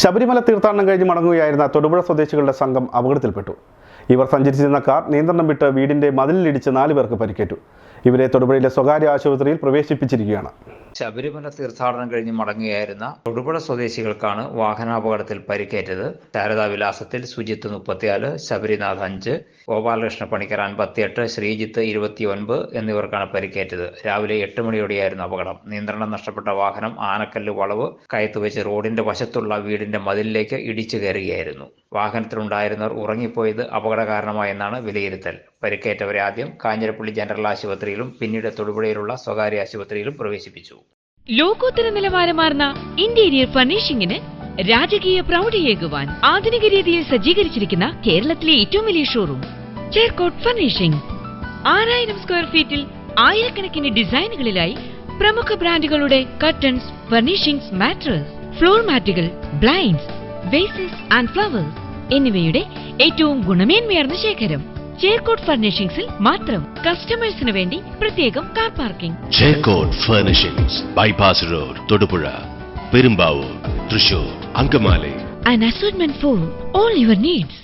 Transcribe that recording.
ശബരിമല തീർത്ഥാടനം കഴിഞ്ഞ് മടങ്ങുകയായിരുന്ന തൊടുപുഴ സ്വദേശികളുടെ സംഘം അപകടത്തിൽപ്പെട്ടു. ഇവർ സഞ്ചരിച്ചിരുന്ന കാർ നിയന്ത്രണം വിട്ട് വീടിന്റെ മതിലിലിടിച്ച് നാല് പേർക്ക് പരിക്കേറ്റു. ഇവരെ തൊടുപുഴയിലെ സ്വകാര്യ ആശുപത്രിയിൽ പ്രവേശിപ്പിച്ചിരിക്കുകയാണ്. ശബരിമല തീർത്ഥാടനം കഴിഞ്ഞ് മടങ്ങുകയായിരുന്ന തൊടുപുഴ സ്വദേശികൾക്കാണ് വാഹനാപകടത്തിൽ പരിക്കേറ്റത്. ശാരദാ വിലാസത്തിൽ സുജിത്ത് മുപ്പത്തിയാൽ ശബരിനാഥ് അഞ്ച് ഗോപാലകൃഷ്ണ പണിക്കർ അൻപത്തിയെട്ട് ശ്രീജിത്ത് ഇരുപത്തിയൊൻപത് എന്നിവർക്കാണ് പരിക്കേറ്റത്. രാവിലെ എട്ട് മണിയോടെയായിരുന്നു അപകടം. നിയന്ത്രണം നഷ്ടപ്പെട്ട വാഹനം ആനക്കല്ല് വളവ് കയത്ത് വെച്ച് റോഡിന്റെ വശത്തുള്ള വീടിന്റെ മതിലിലേക്ക് ഇടിച്ചു കയറുകയായിരുന്നു. വാഹനത്തിലുണ്ടായിരുന്നവർ ഉറങ്ങിപ്പോയത് അപകട കാരണമായെന്നാണ് വിലയിരുത്തൽ. പരിക്കേറ്റവരെ ആദ്യം കാഞ്ഞിരപ്പള്ളി ജനറൽ ആശുപത്രിയിലും പിന്നീട് തൊടുപുഴയിലുള്ള സ്വകാര്യ ആശുപത്രിയിലും പ്രവേശിപ്പിച്ചു. ലോകോത്തര നിലവാരമാർന്ന ഇന്റീരിയർ ഫർണിഷിംഗിന് രാജകീയ പ്രൗഢിയേകുവാൻ ആധുനിക രീതിയിൽ സജ്ജീകരിച്ചിരിക്കുന്ന കേരളത്തിലെ ഏറ്റവും വലിയ ഷോറൂം ചേർക്കോട്ട് ഫർണിഷിംഗ്. ആറായിരം സ്ക്വയർ ഫീറ്റിൽ ആയിരക്കണക്കിന് ഡിസൈനുകളിലായി പ്രമുഖ ബ്രാൻഡുകളുടെ കർട്ടൻസ് ഫർണിഷിംഗ്സ് മാട്രസ് ഫ്ലോർ മാറ്റുകൾ ബ്ലൈൻഡ്സ് വേസസ് ആൻഡ് ഫ്ലവേഴ്സ് എന്നിവയുടെ ഏറ്റവും ഗുണമേന്മയർന്ന ശേഖരം. ചേർക്കോട്ട് ഫർണിഷിംഗ്സിൽ മാത്രം കസ്റ്റമേഴ്സിന് വേണ്ടി പ്രത്യേകം car parking Chekkottu furnishings bypass road Thodupuzha Perumbavoor Thrissur Angamaly an assortment for all your needs.